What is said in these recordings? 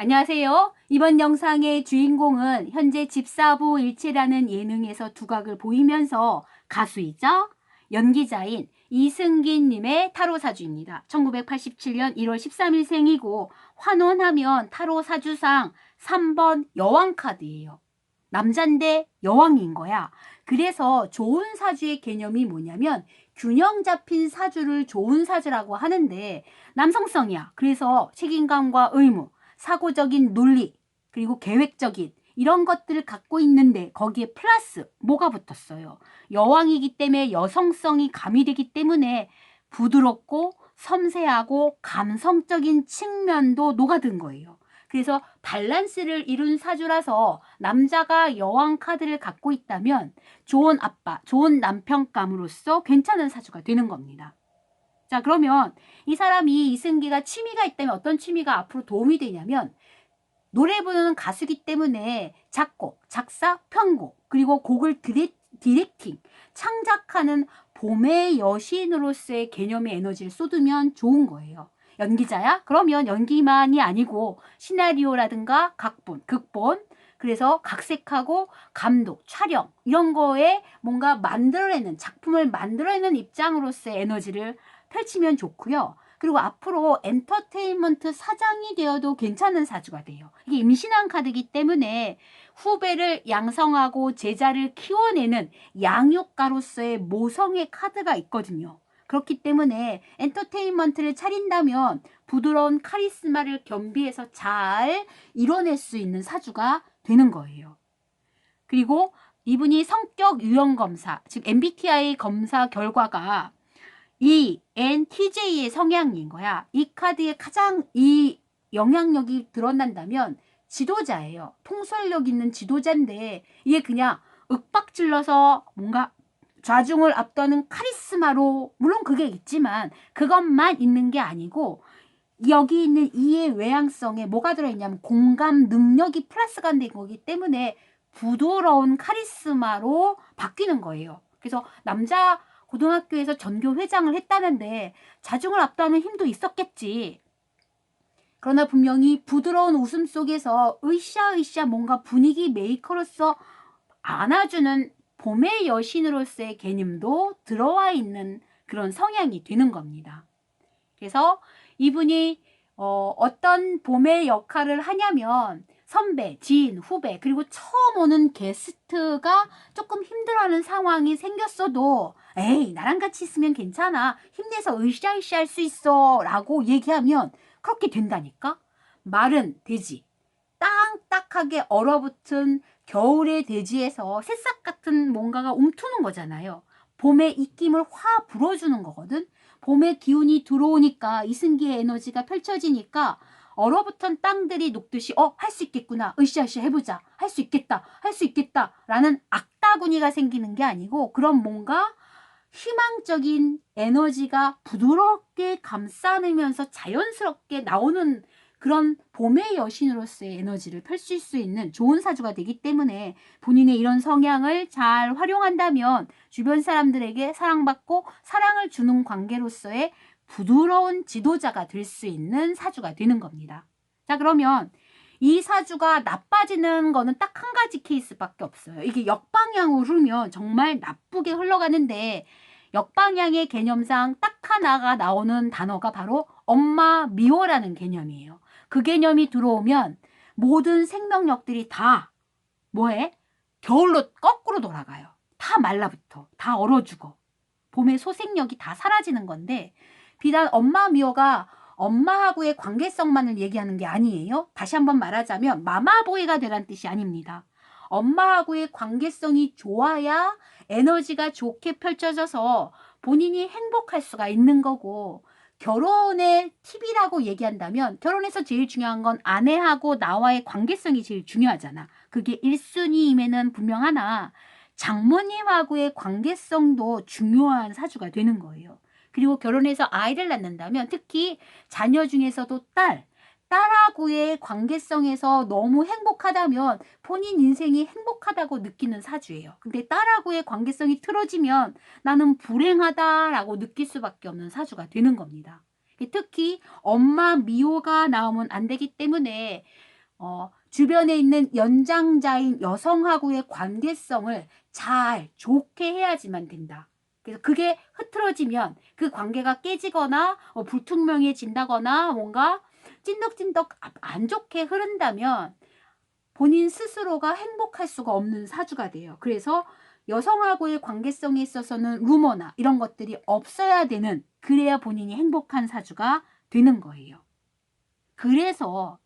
안녕하세요. 이번 영상의 주인공은 현재 집사부 일체라는 예능에서 두각을 보이면서 가수이자 연기자인 이승기님의 타로 사주입니다. 1987년 1월 13일 생이고 환원하면 타로 사주상 3번 여왕 카드예요. 남잔데 여왕인 거야. 그래서 좋은 사주의 개념이 뭐냐면 균형 잡힌 사주를 좋은 사주라고 하는데 남성성이야. 그래서 책임감과 의무, 사고적인 논리, 그리고 계획적인 이런 것들을 갖고 있는데 거기에 플러스 뭐가 붙었어요. 여왕이기 때문에 여성성이 가미되기 때문에 부드럽고 섬세하고 감성적인 측면도 녹아든 거예요. 그래서 밸런스를 이룬 사주라서 남자가 여왕 카드를 갖고 있다면 좋은 아빠, 좋은 남편감으로서 괜찮은 사주가 되는 겁니다. 자, 그러면 이 사람이 이승기가 취미가 있다면 어떤 취미가 앞으로 도움이 되냐면 노래 부르는 가수기 때문에 작곡, 작사, 편곡, 그리고 곡을 디렉, 디렉팅, 창작하는 봄의 여신으로서의 개념의 에너지를 쏟으면 좋은 거예요. 연기자야? 그러면 연기만이 아니고 시나리오라든가 각본, 극본, 그래서 각색하고 감독, 촬영 이런 거에 뭔가 만들어내는 작품을 만들어내는 입장으로서의 에너지를 펼치면 좋고요. 그리고 앞으로 엔터테인먼트 사장이 되어도 괜찮은 사주가 돼요. 이게 임신한 카드이기 때문에 후배를 양성하고 제자를 키워내는 양육가로서의 모성의 카드가 있거든요. 그렇기 때문에 엔터테인먼트를 차린다면 부드러운 카리스마를 겸비해서 잘 이뤄낼 수 있는 사주가 되는 거예요. 그리고 이분이 성격 유형 검사, 즉 MBTI 검사 결과가 ENTJ의 성향인 거야. 이 카드에 가장 이 영향력이 드러난다면 지도자예요. 통솔력 있는 지도자인데 이게 그냥 윽박질러서 뭔가 좌중을 앞도는 카리스마로 물론 그게 있지만 그것만 있는 게 아니고 여기 있는 이의 외향성에 뭐가 들어있냐면 공감 능력이 플러스가 된 거기 때문에 부드러운 카리스마로 바뀌는 거예요. 그래서 남자 고등학교에서 전교 회장을 했다는데 자중을 압도하는 힘도 있었겠지. 그러나 분명히 부드러운 웃음 속에서 으쌰으쌰 뭔가 분위기 메이커로서 안아주는 봄의 여신으로서의 개념도 들어와 있는 그런 성향이 되는 겁니다. 그래서 이분이 어, 어떤 봄의 역할을 하냐면 선배, 지인, 후배, 그리고 처음 오는 게스트가 조금 힘들어하는 상황이 생겼어도 에이, 나랑 같이 있으면 괜찮아. 힘내서 으쌰으쌰 할 수 있어. 라고 얘기하면 그렇게 된다니까? 말은 돼지. 땅딱하게 얼어붙은 겨울의 대지에서 새싹 같은 뭔가가 움트는 거잖아요. 봄의 입김을 확 불어주는 거거든. 봄의 기운이 들어오니까 이승기의 에너지가 펼쳐지니까 얼어붙은 땅들이 녹듯이 어 할 수 있겠구나 으쌰으쌰 해보자 할 수 있겠다 할 수 있겠다 라는 악다구니가 생기는 게 아니고 그런 뭔가 희망적인 에너지가 부드럽게 감싸내면서 자연스럽게 나오는 그런 봄의 여신으로서의 에너지를 펼칠 수 있는 좋은 사주가 되기 때문에 본인의 이런 성향을 잘 활용한다면 주변 사람들에게 사랑받고 사랑을 주는 관계로서의 부드러운 지도자가 될 수 있는 사주가 되는 겁니다. 자, 그러면 이 사주가 나빠지는 거는 딱 한 가지 케이스밖에 없어요. 이게 역방향으로 흐르면 정말 나쁘게 흘러가는데 역방향의 개념상 딱 하나가 나오는 단어가 바로 엄마 미워라는 개념이에요. 그 개념이 들어오면 모든 생명력들이 다 뭐해? 겨울로 거꾸로 돌아가요. 다 말라붙어. 다 얼어 죽어. 봄의 소생력이 다 사라지는 건데 비단 엄마 미워가 엄마하고의 관계성만을 얘기하는 게 아니에요. 다시 한번 말하자면 마마보이가 되란 뜻이 아닙니다. 엄마하고의 관계성이 좋아야 에너지가 좋게 펼쳐져서 본인이 행복할 수가 있는 거고 결혼의 팁이라고 얘기한다면 결혼에서 제일 중요한 건 아내하고 나와의 관계성이 제일 중요하잖아. 그게 1순위임에는 분명하나 장모님하고의 관계성도 중요한 사주가 되는 거예요. 그리고 결혼해서 아이를 낳는다면 특히 자녀 중에서도 딸, 딸하고의 관계성에서 너무 행복하다면 본인 인생이 행복하다고 느끼는 사주예요. 근데 딸하고의 관계성이 틀어지면 나는 불행하다라고 느낄 수밖에 없는 사주가 되는 겁니다. 특히 엄마 미호가 나오면 안 되기 때문에 어, 주변에 있는 연장자인 여성하고의 관계성을 잘 좋게 해야지만 된다. 그래서 그게 흐트러지면 그 관계가 깨지거나 어, 불투명해진다거나 뭔가 찐덕찐덕 안 좋게 흐른다면 본인 스스로가 행복할 수가 없는 사주가 돼요. 그래서 여성하고의 관계성에 있어서는 루머나 이런 것들이 없어야 되는 그래야 본인이 행복한 사주가 되는 거예요. 그래서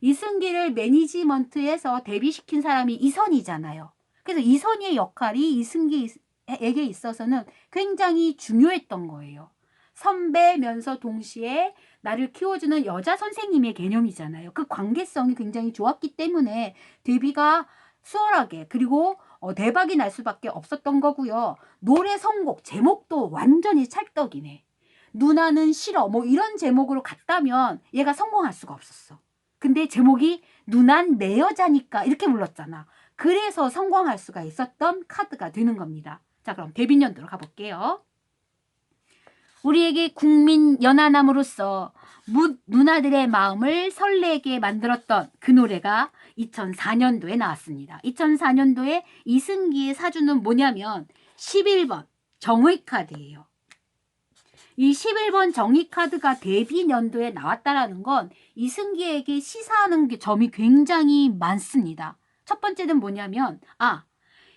이승기를 매니지먼트에서 데뷔시킨 사람이 이선이잖아요. 그래서 이선이의 역할이 이승기에게 있어서는 굉장히 중요했던 거예요. 선배면서 동시에 나를 키워주는 여자 선생님의 개념이잖아요. 그 관계성이 굉장히 좋았기 때문에 데뷔가 수월하게 그리고 어, 대박이 날 수밖에 없었던 거고요. 노래 선곡 제목도 완전히 찰떡이네. 누나는 싫어 뭐 이런 제목으로 갔다면 얘가 성공할 수가 없었어. 근데 제목이 누난 내 여자니까 이렇게 불렀잖아. 그래서 성공할 수가 있었던 카드가 되는 겁니다. 자 그럼 데뷔 연도로 가볼게요. 우리에게 국민 연하남으로서 무, 누나들의 마음을 설레게 만들었던 그 노래가 2004년도에 나왔습니다. 2004년도에 이승기의 사주는 뭐냐면 11번 정의 카드예요. 이 11번 정의 카드가 데뷔 연도에 나왔다라는 건 이승기에게 시사하는 게 점이 굉장히 많습니다. 첫 번째는 뭐냐면 아,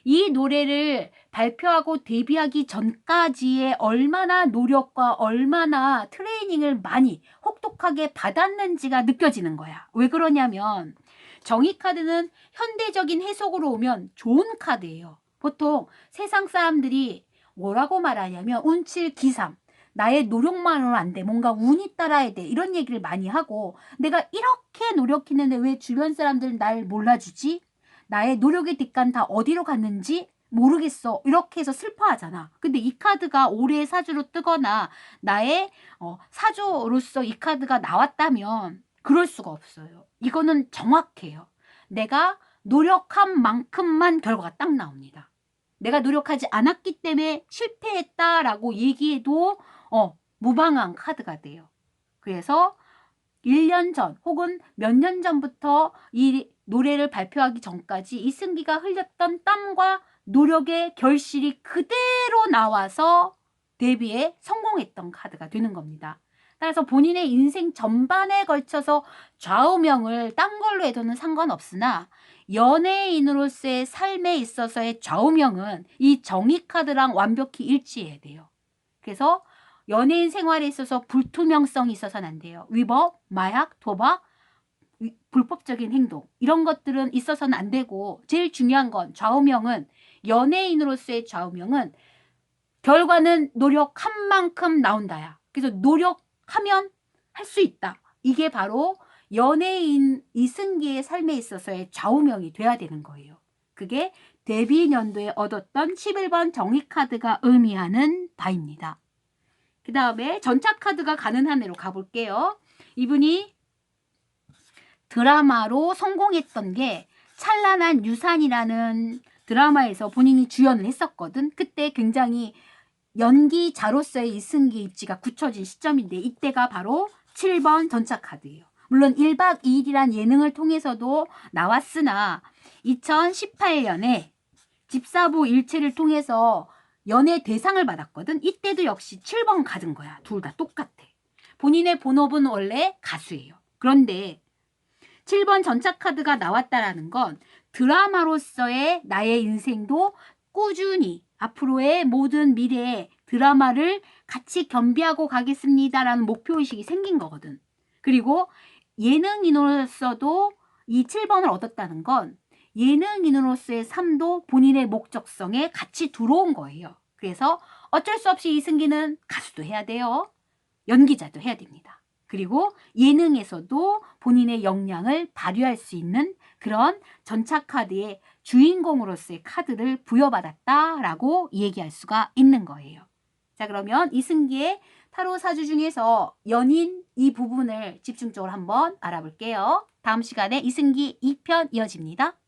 이 노래를 발표하고 데뷔하기 전까지의 얼마나 노력과 얼마나 트레이닝을 많이 혹독하게 받았는지가 느껴지는 거야. 왜 그러냐면 정의 카드는 현대적인 해석으로 오면 좋은 카드예요. 보통 세상 사람들이 뭐라고 말하냐면 운칠 기삼. 나의 노력만으로 안 돼. 뭔가 운이 따라야 돼. 이런 얘기를 많이 하고 내가 이렇게 노력했는데 왜 주변 사람들은 날 몰라주지? 나의 노력의 뒷간 다 어디로 갔는지 모르겠어. 이렇게 해서 슬퍼하잖아. 근데 이 카드가 올해의 사주로 뜨거나 나의 어, 사주로서 이 카드가 나왔다면 그럴 수가 없어요. 이거는 정확해요. 내가 노력한 만큼만 결과가 딱 나옵니다. 내가 노력하지 않았기 때문에 실패했다라고 얘기해도 어, 무방한 카드가 돼요. 그래서 1년 전 혹은 몇 년 전부터 이 노래를 발표하기 전까지 이승기가 흘렸던 땀과 노력의 결실이 그대로 나와서 데뷔에 성공했던 카드가 되는 겁니다. 따라서 본인의 인생 전반에 걸쳐서 좌우명을 딴 걸로 해도는 상관없으나 연예인으로서의 삶에 있어서의 좌우명은 이 정의 카드랑 완벽히 일치해야 돼요. 그래서 연예인 생활에 있어서 불투명성이 있어서는 안 돼요. 위법, 마약, 도박, 위- 불법적인 행동 이런 것들은 있어서는 안 되고 제일 중요한 건 좌우명은 연예인으로서의 좌우명은 결과는 노력한 만큼 나온다야. 그래서 노력하면 할 수 있다. 이게 바로 연예인 이승기의 삶에 있어서의 좌우명이 돼야 되는 거예요. 그게 데뷔 연도에 얻었던 11번 정의 카드가 의미하는 바입니다. 그 다음에 전차 카드가 가는 한 해로 가볼게요. 이분이 드라마로 성공했던 게 찬란한 유산이라는 드라마에서 본인이 주연을 했었거든. 그때 굉장히 연기자로서의 이승기 입지가 굳혀진 시점인데 이때가 바로 7번 전차 카드예요. 물론 1박 2일이란 예능을 통해서도 나왔으나 2018년에 집사부 일체를 통해서 연예 대상을 받았거든. 이때도 역시 7번 가진 거야. 둘 다 똑같아. 본인의 본업은 원래 가수예요. 그런데 7번 전차 카드가 나왔다라는 건 드라마로서의 나의 인생도 꾸준히 앞으로의 모든 미래에 드라마를 같이 겸비하고 가겠습니다라는 목표의식이 생긴 거거든. 그리고 예능인으로서도 이 7번을 얻었다는 건 예능인으로서의 삶도 본인의 목적성에 같이 들어온 거예요. 그래서 어쩔 수 없이 이승기는 가수도 해야 돼요. 연기자도 해야 됩니다. 그리고 예능에서도 본인의 역량을 발휘할 수 있는 그런 전차 카드의 주인공으로서의 카드를 부여받았다라고 얘기할 수가 있는 거예요. 자, 그러면 이승기의 타로 사주 중에서 연인 이 부분을 집중적으로 한번 알아볼게요. 다음 시간에 이승기 2편 이어집니다.